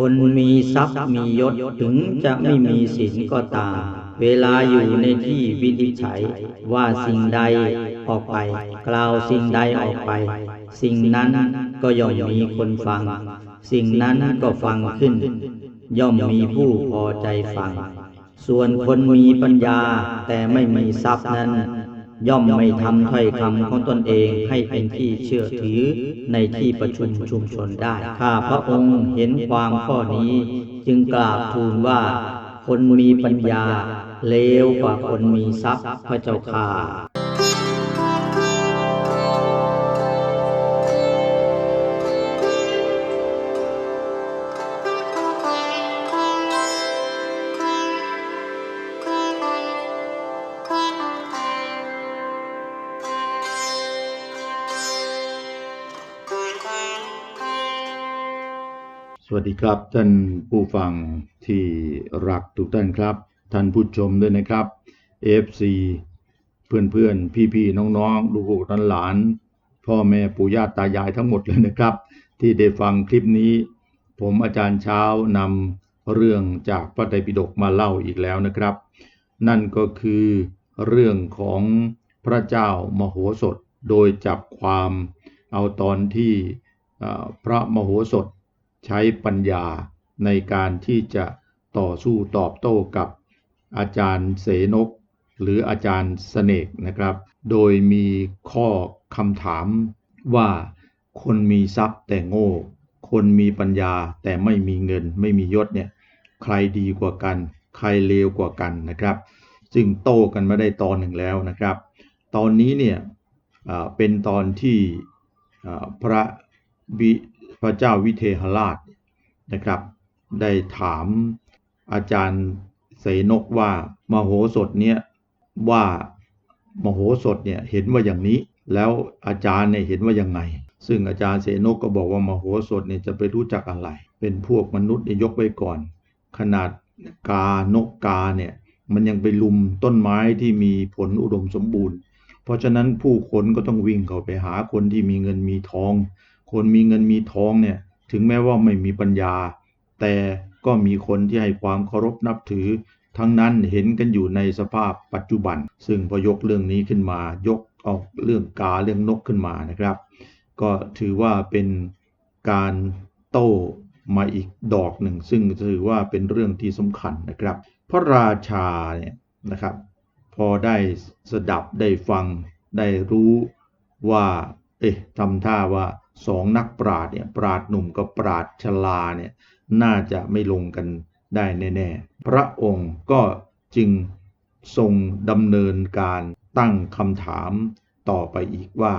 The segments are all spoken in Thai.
คนมีทรัพย์มียศถึงจะไม่มีศีลก็ตาม เวลาอยู่ในที่วินิจฉัยว่าสิ่งใดออกไป กล่าวสิ่งใดออกไป สิ่งนั้นก็ย่อมมีคนฟัง สิ่งนั้นก็ฟังขึ้น ย่อมมีผู้พอใจฟัง ส่วนคนมีปัญญาแต่ไม่มีทรัพย์นั้น ย่อมไม่ทำถ้อยคำของตนเองให้เป็นที่เชื่อถือในที่ประชุมชุมชนได้ ข้าพระองค์เห็นความข้อนี้ จึงกราบทูลว่า คนมีปัญญาเลวกว่าคนมีทรัพย์พระเจ้าค่า วัสดีครับ ท่านผู้ฟังที่รักทุกท่านครับ ท่านผู้ชมด้วยนะครับ FC เพื่อนเพื่อนพี่พี่ๆน้องๆ ลูกๆหลานๆพ่อแม่ปู่ย่าตายายทั้งหมดเลยนะครับ ที่ได้ฟังคลิปนี้ ผมอาจารย์เช้านำเรื่องจากพระไตรปิฎกมาเล่าอีกแล้วนะครับ นั่นก็คือเรื่องของพระเจ้ามโหสถโดยจับความเอาตอนที่พระมโหสถ ใช้ปัญญาในการที่จะต่อสู้ตอบโต้กับอาจารย์เสนก หรืออาจารย์เสนกนะครับ โดยมีข้อคำถามว่าคนมีทรัพย์แต่โง่ คนมีปัญญาแต่ไม่มีเงิน ไม่มียศเนี่ยใครดีกว่ากัน ใครเลวกว่ากันนะครับ ซึ่งโต้กันมาได้ตอนหนึ่งแล้วนะครับ ตอนนี้เนี่ยเป็นตอนที่พระวิ พระเจ้าวิเทหราชนะครับ ได้ถามอาจารย์เสนกว่ามโหสถเนี่ยว่ามโหสถเนี่ยเห็นว่าอย่างนี้ แล้วอาจารย์เนี่ยเห็นว่ายังไง ซึ่งอาจารย์เสนกก็บอกว่ามโหสถเนี่ยจะไปรู้จักอะไร เป็นพวกมนุษย์เนี่ยยกไว้ก่อน ขนาดกานกกาเนี่ยมันยังไปลุมต้นไม้ที่มีผลอุดมสมบูรณ์ เพราะฉะนั้นผู้คนก็ต้องวิ่งเข้าไปหาคนที่มีเงินมีทอง คนมีเงินมีทองเนี่ย ถึงแม้ว่าไม่มีปัญญา แต่ก็มีคนที่ให้ความเคารพนับถือ ทั้งนั้นเห็นกันอยู่ในสภาพปัจจุบัน ซึ่งพอยกเรื่องนี้ขึ้นมา ยกเอาเรื่องกาเรื่องนกขึ้นมานะครับ ก็ถือว่าเป็นการโต้มาอีกดอกหนึ่ง ซึ่งถือว่าเป็นเรื่องที่สำคัญนะครับ พระราชาเนี่ยนะครับ พอได้สดับได้ฟังได้รู้ว่า เอ๊ะทำท่าว่า สองนักปราดเนี่ยปราดหนุ่มกับปราดชลาเนี่ยน่าจะไม่ลงกันได้แน่ๆ พระองค์ก็จึงทรงดำเนินการตั้งคำถามต่อไปอีกว่า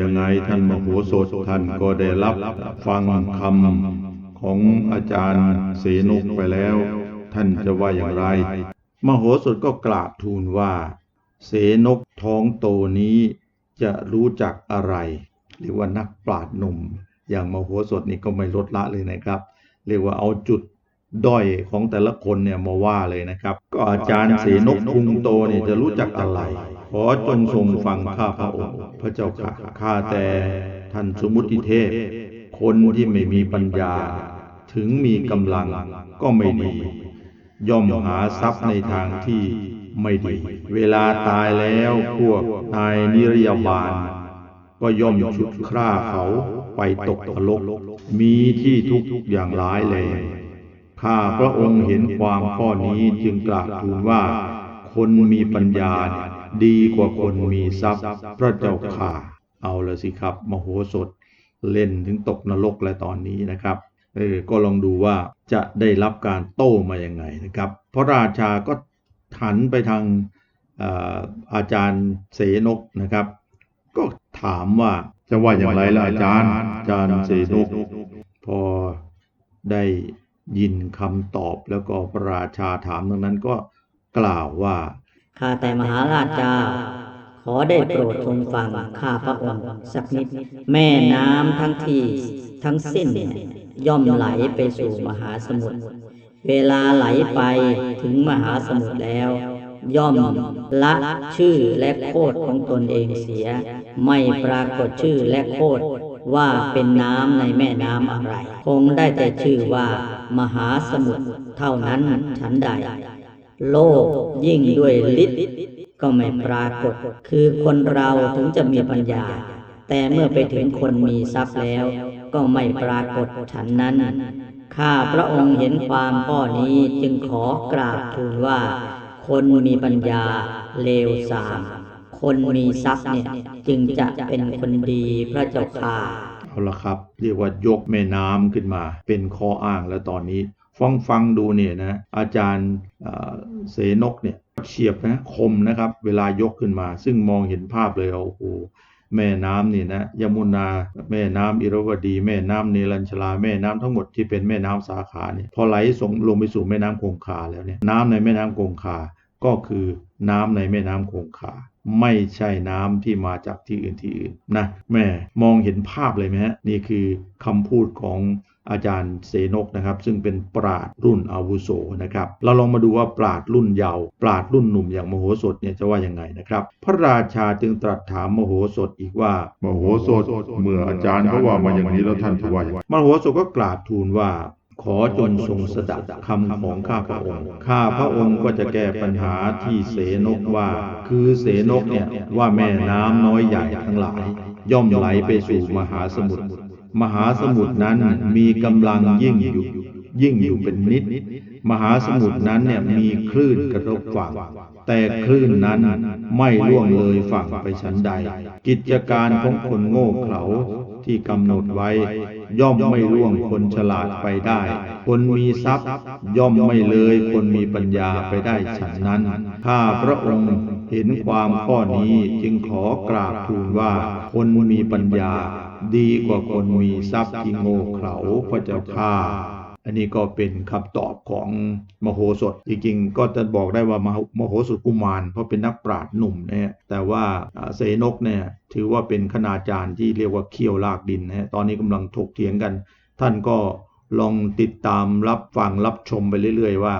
ยังไงท่านมโหสถท่านก็ได้รับฟังคำของอาจารย์เสนกไปแล้ว ท่านจะว่าอย่างไร มโหสถก็กราบทูลว่า เสนกท้องโตนี้จะรู้จักอะไร หรือว่านักปราชญ์หนุ่ม อย่างมโหสถนี่ก็ไม่ลดละเลยนะครับ เรียกว่าเอาจุดด้อยของแต่ละคนเนี่ยมาว่าเลยนะครับ ก็อาจารย์เสนกพุงโตเนี่ยจะรู้จักอะไร ขอจงทรงฟังข้าพระองค์พระเจ้าค่ะ ข้าแต่ท่านสมุติเทพ คนที่ไม่มีปัญญา ถึงมีกำลังก็ไม่ดี ย่อมหาทรัพย์ในทางที่ไม่ดี เวลาตายแล้วพวกนายนิรยาบาล ก็ย่อมฉุดฆ่าเขาไปตกนรกมีที่ทุกอย่างร้ายแรงข้าพระองค์เห็นความข้อนี้จึงกราบทูลว่า คนมีปัญญาเนี่ย ดีกว่าคนมีทรัพย์ พระเจ้าข่า เอาละสิครับ มโหสถเล่นถึงตกนรกและตอนนี้นะครับเออก็ลองดูว่าจะได้รับการโต้มาอยังไงนะครับ พระราชาก็หันไปทางเอ่ออาจารย์เสนกนะครับ ก็ถามว่าจะว่าอย่างไรล่ะอาจารย์อาจารย์เสนกพอได้ยินคำตอบแล้วก็พระราชาถามดังนั้นก็กล่าวว่า ข้าแต่มหาราชเจ้า ขอได้โปรดทรงฟังข้าพระองค์สักนิด แม่น้ำทั้งที่ทั้งสิ้นยย่อมไหลไปสู่มหาสมุทร เวลาไหลไปถึงมหาสมุทรแล้ว ย่อมละชื่อและโคดของตนเองเสีย ไม่ปรากฏชื่อและโคดว่าเป็นน้ำในแม่น้ำอะไร คงได้แต่ชื่อว่ามหาสมุทรเท่านั้นฉันใด โลกยิ่งด้วยฤทธิ์ก็ไม่ปรากฏ คือคนเราถึงจะมีปัญญา แต่เมื่อไปถึงคนมีทรัพย์แล้ว ก็ไม่ปรากฏฉันนั้น ข้าพระองค์เห็นความข้อนี้จึงขอกราบทูลว่า คนมีปัญญาเลวทราม คนมีทรัพย์เนี่ยจึงจะเป็นคนดีพระเจ้าค่ะเอาละครับ เรียกว่ายกแม่น้ำขึ้นมา เป็นข้ออ้างแล้วตอนนี้ ฟังฟังดูเนี่ยนะอาจารย์เสนกเนี่ยเฉียบนะคมนะครับเวลายกขึ้นมา ซึ่งมองเห็นภาพเลยโอ้โหแม่น้ำนี่นะยมุนา แม่น้ำอิรวดี แม่น้ำเนรัญชลา แม่น้ำทั้งหมดที่เป็นแม่น้ำสาขาเนี่ยพอไหลส่งลงไปสู่แม่น้ำคงคาแล้วเนี่ยน้ำในแม่น้ำคงคา ก็คือน้ำในแม่น้ำคงคา ไม่ใช่น้ำที่มาจากที่อื่นที่อื่นนะแม่มองเห็นภาพเลยไหมฮะนี่คือคำพูดของ อาจารย์เสนกนะครับ ซึ่งเป็นปราดรุ่นอาวุโสนะครับ เราลองมาดูว่าปราดรุ่นเยาว์ปราดรุ่นหนุ่มอย่างมโหสถเนี่ยจะว่ายังไงนะครับ พระราชาจึงตรัสถามมโหสถอีกว่ามโหสถเมื่ออาจารย์เขาว่ามาอย่างนี้แล้วท่านว่าอย่างไรมโหสถก็กราบทูลว่าขอจงทรงสดับคำของข้าพระองค์ ข้าพระองค์ก็จะแก้ปัญหาที่เสนกว่า คือเสนกเนี่ยว่าแม่น้ำน้อยใหญ่ทั้งหลาย ย่อมไหลไปสู่มหาสมุทร มหาสมุทรนั้นมีกำลังยิ่งอยู่ยิ่งอยู่เป็นนิด มหาสมุทรนั้นเนี่ยมีคลื่นกระทบฝั่ง แต่คลื่นนั้นไม่ล่วงเลยฝั่งไปชั้นใด กิจการของคนโง่เขลาที่กำหนดไว้ ย่อมไม่ล่วงคนฉลาดไปได้ คนมีทรัพย์ ย่อมไม่เลยคนมีปัญญาไปได้ฉันนั้น ข้าพระองค์เห็นความข้อนี้จึงขอกราบทูลว่าคนมีปัญญา ดีกว่าคนมีทรัพย์ที่โง่เขลาพระเจ้าข้าอันนี้ก็เป็นคำตอบของมโหสถจริงๆก็จะบอกได้ว่ามโหสถกุมาร เพราะเป็นนักปราชญ์หนุ่มนะฮะแต่ว่าเสนกเนี่ยถือว่าเป็นคณาจารย์ที่เรียกว่าเคี่ยวลากดินนะฮะตอนนี้กำลังถกเถียงกัน ท่านก็ลองติดตามรับฟังรับชมไปเรื่อย ๆ ว่า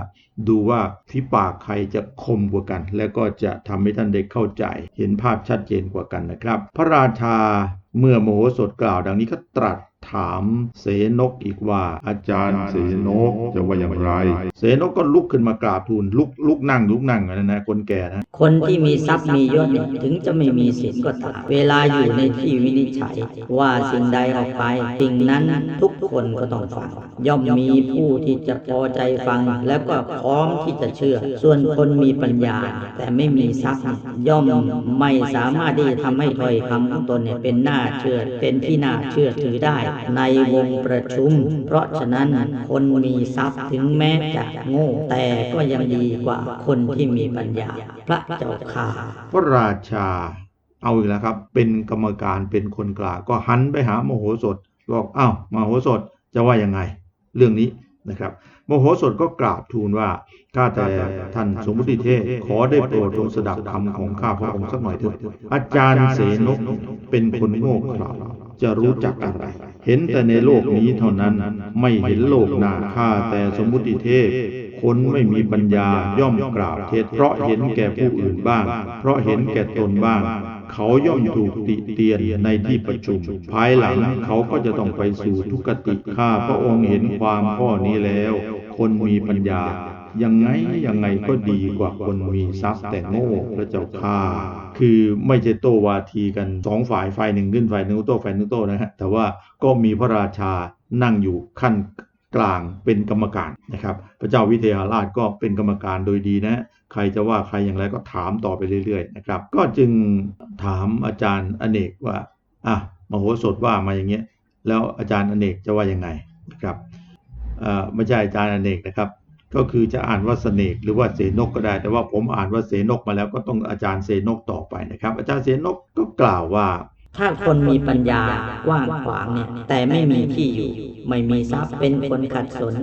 ดูว่าที่ปากใครจะคมกว่ากัน และก็จะทำให้ท่านได้เข้าใจ เห็นภาพชัดเจนกว่ากันนะครับ พระราชา เมื่อโมโหสถกล่าวดังนี้ก็ตรัส ถามเสนกอีกว่า อาจารย์เสนกจะว่าอย่างไร เสนกก็ลุกขึ้นมากราบทูลลุกลุกนั่งลุกนั่งนะนะคนแก่นะ คนที่มีทรัพย์มียศถึงจะไม่มีศีลก็ตามเวลาอยู่ในที่วินิจฉัย ว่าสิ่งใดออกไป สิ่งนั้นทุกคนก็ต้องฟัง ย่อมมีผู้ที่จะพอใจฟัง แล้วก็พร้อมที่จะเชื่อ ส่วนคนมีปัญญา แต่ไม่มีทรัพย์ยย่อมไม่สามารถที่จะทำให้ถ้อยคำของตนเนี่ยเป็นน่าเชื่อเป็นที่น่าเชื่อถือได้ในวงประชุม เพราะฉะนั้นคนมีทรัพย์ถึงแม้จะโง่ แต่ก็ยังดีกว่าคนที่มีปัญญา พระเจ้าค่ะพระราชา เอาอีกแล้วครับ เป็นกรรมการเป็นคนกลางก็หันไปหาโมโหสถบอกอ้าวมโหสถจะว่ายังไง เรื่องนี้นะครับโมโหสถก็กราบทูลว่าข้าแต่ท่านสมมุติเทพขอได้โปรดจงสดับคำของข้าพระองค์สักหน่อยเถิดอาจารย์เสนกเป็นคนโง่เขลา จะรู้จักอะไร เห็นแต่ในโลกนี้เท่านั้น ไม่เห็นโลกหน้าข้าแต่สมมุติเทพ คนไม่มีปัญญาย่อมกล่าวเท็จเพราะเห็นแก่ผู้อื่นบ้าง เพราะเห็นแก่ตนบ้าง เขาย่อมถูกติเตียนในที่ประชุม ภายหลังเขาก็จะต้องไปสู่ทุกติข้าพระองค์เห็นความข้อนี้แล้ว คนมีปัญญา ยังไงยังไงก็ดีกว่าคนมีทรัพย์แต่โง่พระเจ้าข้าคือไม่ใช่โตวาทีกันสองฝ่ายฝ่ายหนึ่งขึ้นฝ่ายหนึ่งโตฝ่ายหนึ่งโตนะฮะแต่ว่าก็มีพระราชานั่งอยู่ขั้นกลางเป็นกรรมการนะครับ พระเจ้าวิเทหราชก็เป็นกรรมการโดยดีนะ ใครจะว่าใครอย่างไรก็ถามต่อไปเรื่อยๆนะครับ ก็จึงถามอาจารย์อเนกว่าอะมโหสถว่ามาอย่างเงี้ย แล้วอาจารย์อเนกจะว่ายังไงนะครับไม่ใช่อาจารย์อเนกนะครับ ก็คือจะอ่านว่าเสนกหรือว่าเสนกก็ได้ แต่ว่าผมอ่านว่าเสนกมาแล้วก็ต้องอาจารย์เสนกต่อไปนะครับ อาจารย์เสนกก็กล่าวว่า ถ้าคนมีปัญญากว้างขวางเนี่ย แต่ไม่มีที่อยู่ ไม่มีทรัพย์เป็นคนขัดสน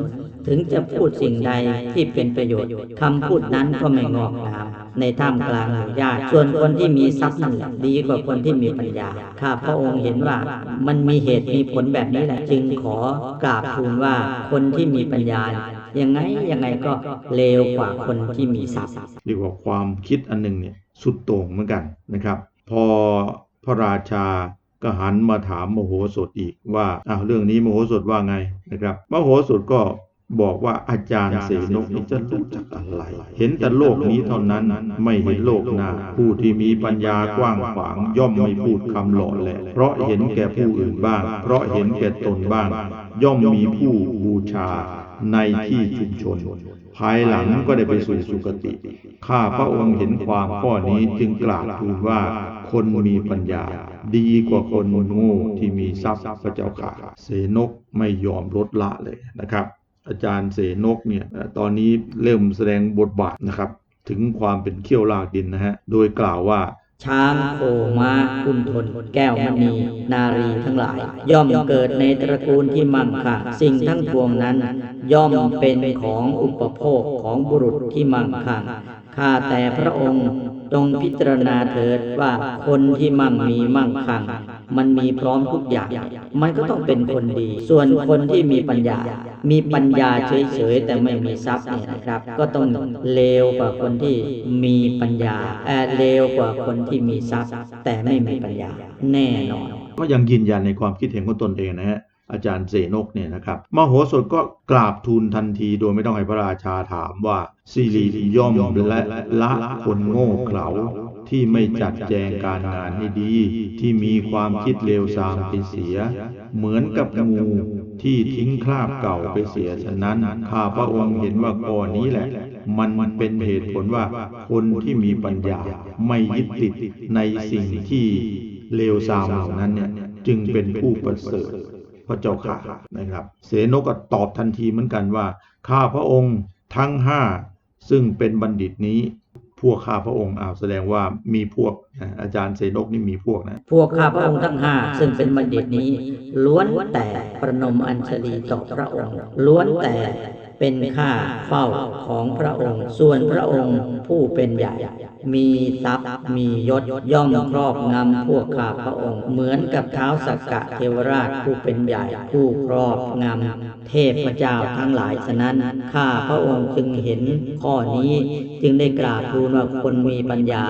ถึงจะพูดสิ่งใดที่เป็นประโยชน์คำพูดนั้นก็ไม่งอกงามในท่ามกลางหมู่ญาติส่วนคนที่มีทรัพย์นั่นแหละดีกว่าคนที่มีปัญญา ข้าพระองค์เห็นว่ามันมีเหตุมีผลแบบนี้แหละ จึงขอกราบทูลว่าคนที่มีปัญญา ยังไงยังไงก็เลวกว่าคนที่มีทรัพย์เรียกว่าความคิดอันหนึงเนี่ยสุดโต่งเหมือนกันนะครับ พอ พระราชาก็หันมาถามมโหสถอีกว่าอ้าวเรื่องนี้มโหสถว่าไงนะครับ มโหสถก็บอกว่าอาจารย์เสนกนี่จะรู้จักอะไร เห็นแต่โลกนี้เท่านั้นไม่เห็นโลกหน้า ผู้ที่มีปัญญากว้างขวางย่อมไม่พูดคำหล่อแหละ เพราะเห็นแก่ผู้อื่นบ้าง เพราะเห็นแก่ตนบ้าง ย่อมมีผู้บูชาในที่ชุมชน ภายหลังก็ได้ไปสู่สุคติ ข้าพระองค์เห็นความข้อนี้จึงกราบทูลว่า คนมีปัญญา ดีกว่าคนโง่ที่มีทรัพย์พระเจ้าค่ะ เสนกไม่ยอมลดละเลยนะครับ อาจารย์เสนกเนี่ยตอนนี้เริ่มแสดงบทบาทนะครับ ถึงความเป็นเขี้ยวลากดินนะฮะ โดยกล่าวว่าช้างโคม้ากุนทน แก้วมณีนารีทั้งหลาย ย่อมเกิดในตระกูลที่มั่งคั่งสิ่งทั้งปวงนั้น ย่อมเป็นของอุปโภคของบุรุษที่มั่งคั่งข้าแต่พระองค์ จงพิจารณาเถิดว่าคนที่มั่งมีมั่งคั่งมันมีพร้อมทุกอย่าง มันก็ต้องเป็นคนดี ส่วนคนที่มีปัญญา มีปัญญาเฉยๆ แต่ไม่มีทรัพย์เนี่ยนะครับ ก็ต้องเลวกว่าคนที่มีปัญญาแอบเลวกว่าคนที่มีทรัพย์ แต่ไม่มีปัญญาแน่นอน ก็ยังยืนยันในความคิดเห็นของตนเองนะฮะ อาจารย์เสนกเนี่ยนะครับมโหสถก็กราบทูลทันทีโดยไม่ต้องให้พระราชาถามว่าสิริย่อมและละคนโง่เขลาที่ไม่จัดแจงการงานให้ดี ที่มีความคิดเลวทรามไปเสีย เหมือนกับงูที่ทิ้งคราบเก่าไปเสียฉะนั้นข้าพระองค์เห็นว่าก่อนนี้แหละ มันมันเป็นเหตุผลว่าคนที่มีปัญญาไม่ยึดติดในสิ่งที่เลวทรามเหล่านั้นเนี่ยจึงเป็นผู้ประเสริฐ พระเจ้าค่ะนะครับ เสนกก็ตอบทันทีเหมือนกันว่า ข้าพระองค์ทั้งห้าซึ่งเป็นบัณฑิตนี้พวกข้าพระองค์อ้าวแสดงว่ามีพวกอาจารย์เสนกนี่มีพวกนะพวกข้าพระองค์ทั้งห้าซึ่งเป็นบัณฑิตนี้ ล้วนแต่ประนมอัญชลีต่อพระองค์ ล้วนแต่ เป็นข้าเฝ้าของพระองค์ ส่วนพระองค์ผู้เป็นใหญ่ มีทรัพย์มียศย่อมครอบงำพวกข้าพระองค์ เหมือนกับเท้าสักกะเทวราชผู้เป็นใหญ่ผู้ครอบงำเทพเจ้าทั้งหลายฉะนั้นข้าพระองค์จึงเห็นข้อนี้จึงได้กราบทูลว่าคนมีปัญญา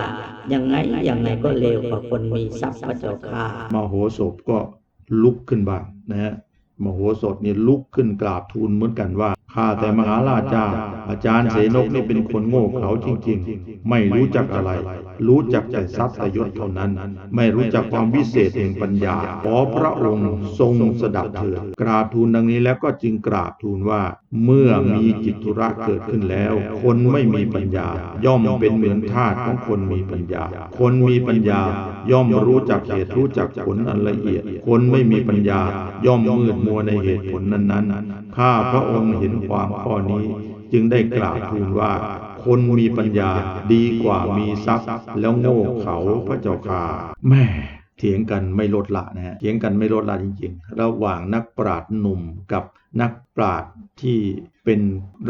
ยังไงยังไงก็เลวกว่าคนมีทรัพย์พระเจ้าค่ะมโหสถก็ลุกขึ้นบ้างนะฮะมโหสถเนี่ยลุกขึ้นกราบทูลเหมือนกันว่า ข้าแต่มหาราชา อาจารย์เสนกนี่เป็นคนโง่เขลาจริงๆ ไม่รู้จักอะไร รู้จักแต่ทรัพย์แต่ยศเท่านั้น ไม่รู้จักความวิเศษแห่งปัญญา ขอพระองค์ทรงสดับเถิดกราบทูลดังนี้แล้วก็จึงกราบทูลว่า เมื่อมีจิตธุระเกิดขึ้นแล้ว คนไม่มีปัญญา ย่อมเป็นเหมือนทาสของคนมีปัญญา คนมีปัญญา ย่อมรู้จักเหตุรู้จักผลอันละเอียด คนไม่มีปัญญา ย่อมมืดมัวในเหตุผลนั้นๆข้าพระองค์เห็นความข้อนี้ จึงได้กราบทูลว่า คนมีปัญญาดีกว่ามีทรัพย์ แล้วโง่เขาพระเจ้าค่ะแม่เถียงกันไม่ลดละนะฮะเถียงกันไม่ลดละจริงๆ ระหว่างนักปราชญ์หนุ่มกับนักปราชญ์ที่เป็น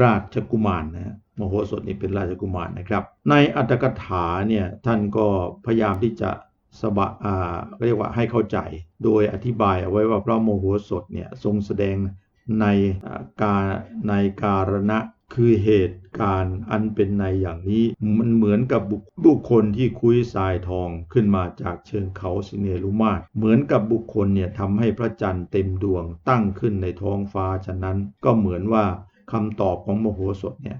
ราชกุมารนะฮะมโหสถนี่เป็นราชกุมารนะครับ ในอัตถกถาเนี่ยท่านก็พยายามที่จะสบะอ่าเรียกว่าให้เข้าใจ โดยอธิบายเอาไว้ว่าพระโมโหสถเนี่ยทรงแสดง ในการในการณะคือเหตุการณ์อันเป็นในอย่างนี้มันเหมือนกับบุคบุคลที่คุยทรายทองขึ้นมาจากเชิงเขาสิเนรุมาตเหมือนกับบุคคลเนี่ยทำให้พระจันทร์เต็มดวงตั้งขึ้นในท้องฟ้าฉะนั้นก็เหมือนว่าคำตอบของโมโหสถเนี่ย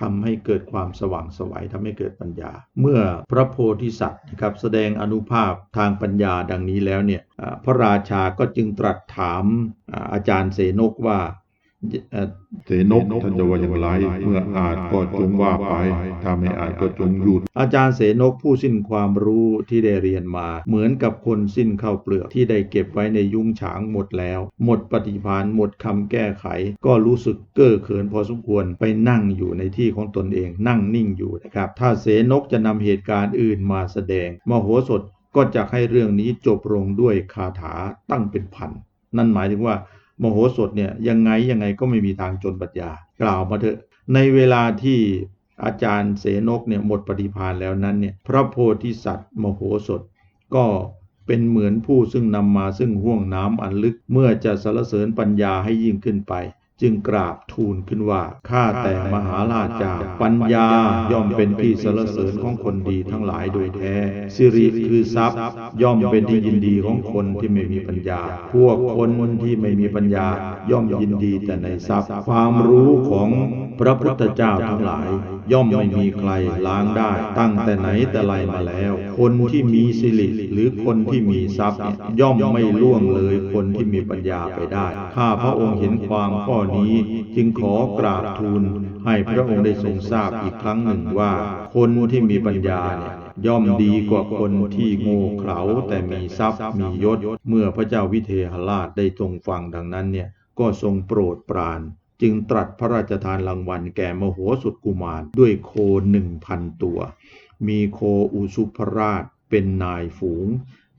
ทำให้เกิดความสว่างสวัยทำให้เกิดปัญญา เมื่อพระโพธิสัตว์นะครับแสดงอนุภาพทางปัญญาดังนี้แล้วเนี่ยพระราชาก็จึงตรัสถามอาอาจารย์เสนกว่า เสนกท่านจะว่าอย่างไร เมื่ออาจก็จงว่าไป ถ้าไม่อาจก็จงหยุด อาจารย์เสนกผู้สิ้นความรู้ที่ได้เรียนมา เหมือนกับคนสิ้นข้าวเปลือกที่ได้เก็บไว้ในยุ้งฉางหมดแล้ว หมดปฏิภาณหมดคำแก้ไข ก็รู้สึกเก้อเขินพอสมควรไปนั่งอยู่ในที่ของตนเอง นั่งนิ่งอยู่นะครับ ถ้าเสนกจะนำเหตุการณ์อื่นมาแสดงมโหสถก็จะให้เรื่องนี้จบลงด้วยคาถาตั้งเป็นพันนั่นหมายถึงว่า มโหสถเนี่ยยังไงยังไงก็ไม่มีทางจนปัญญา กล่าวมาเถอะ ในเวลาที่อาจารย์เสนกเนี่ยหมดปฏิพานแล้วนั้นเนี่ยพระโพธิสัตว์มโหสถ ก็เป็นเหมือนผู้ซึ่งนำมาซึ่งห่วงน้ำอันลึกเมื่อจะสรรเสริญปัญญาให้ยิ่งขึ้นไป จึงกราบทูลขึ้นว่า ข้าแต่มหาราชา ปัญญาย่อมเป็นที่สรรเสริญของคนดีทั้งหลายโดยแท้ สิริคือทรัพย์ ย่อมเป็นที่ยินดีของคนที่ไม่มีปัญญา พวกคนที่ไม่มีปัญญา ย่อมยินดีแต่ในทรัพย์ ความรู้ของพระพุทธเจ้าทั้งหลาย ย่อมไม่มีใครล้างได้ตั้งแต่ไหนแต่ไรมาแล้ว คนที่มีสิริหรือคนที่มีทรัพย์เนี่ยย่อมไม่ล่วงเลยคนที่มีปัญญาไปได้ ข้าพระองค์เห็นความข้อนี้จึงขอกราบทูลให้พระองค์ได้ทรงทราบอีกครั้งหนึ่งว่า คนที่มีปัญญาเนี่ยย่อมดีกว่าคนที่โง่เขลาแต่มีทรัพย์มียศ เมื่อพระเจ้าวิเทหราชได้ทรงฟังดังนั้นเนี่ยก็ทรงโปรดปราน จึงตรัสพระราชทานรางวัลแก่มโหสถกุมารด้วยโคหนึ่งพันตัว มีโคอุสุภราชเป็นนายฝูง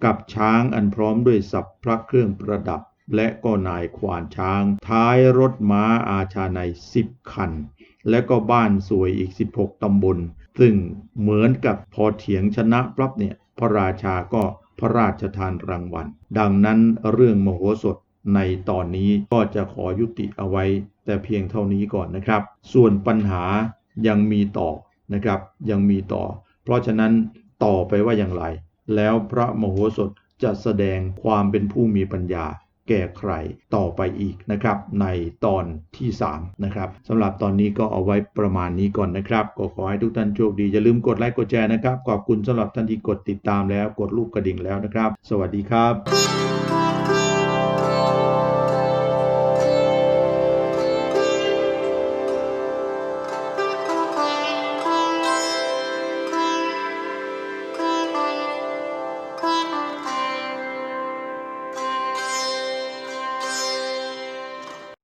กับช้างอันพร้อมด้วยสัพพระเครื่องประดับ และก็นายควานช้าง ท้ายรถม้าอาชาในสิบคัน และก็บ้านสวยอีก 16 ตำบล ซึ่งเหมือนกับพอเถียงชนะปั๊บเนี่ยพระราชาก็พระราชทานรางวัล ดังนั้นเรื่องมโหสถ ในตอนนี้ก็จะขอยุติเอาไว้ แต่เพียงเท่านี้ก่อนนะครับ ส่วนปัญหายังมีต่อนะครับ ยังมีต่อ เพราะฉะนั้นต่อไปว่าอย่างไร แล้วพระมโหสถจะแสดงความเป็นผู้มีปัญญาแก่ใครต่อไปอีกนะครับ ในตอนที่3นะครับสำหรับตอนนี้ก็เอาไว้ประมาณนี้ก่อนนะครับ ก็ขอให้ทุกท่านโชคดี อย่าลืมกดไลค์กดแชร์นะครับ ขอบคุณสำหรับท่านที่กดติดตามแล้วกดรูปกระดิ่งแล้วนะครับ สวัสดีครับ